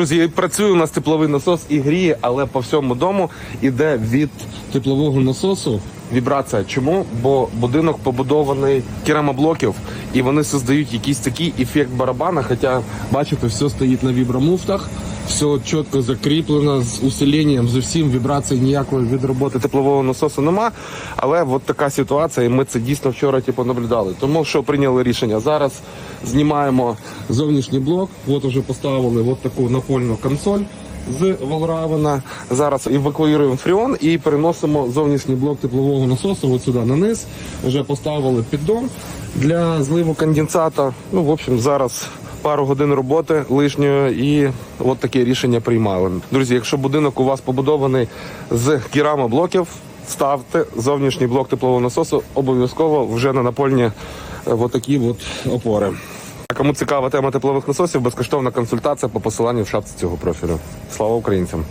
Друзі, працює у нас тепловий насос і гріє, але по всьому дому іде від теплового насосу вібрація. Чому? Бо будинок побудований керамоблоків, і вони создають якийсь такий ефект барабана. Хоча, бачите, все стоїть на вібромуфтах, все чітко закріплено з усиленням, з усім вібрації ніякої від роботи теплового насосу нема. Але от така ситуація, і ми це дійсно вчора типу, наблюдали. Тому що прийняли рішення. Зараз знімаємо зовнішній блок. От уже поставили от таку напольну консоль з Волравена. Зараз евакуюємо фріон і переносимо зовнішній блок теплового насосу от сюди на низ. Вже поставили піддон для зливу конденсата. Ну, в общем, зараз пару годин роботи лишньої і от таке рішення приймали. Друзі, якщо будинок у вас побудований з керамоблоків, ставте зовнішній блок теплового насосу обов'язково вже на напольні е, такі от опори. А кому цікава тема теплових насосів, безкоштовна консультація по посиланню в шапці цього профілю. Слава українцям!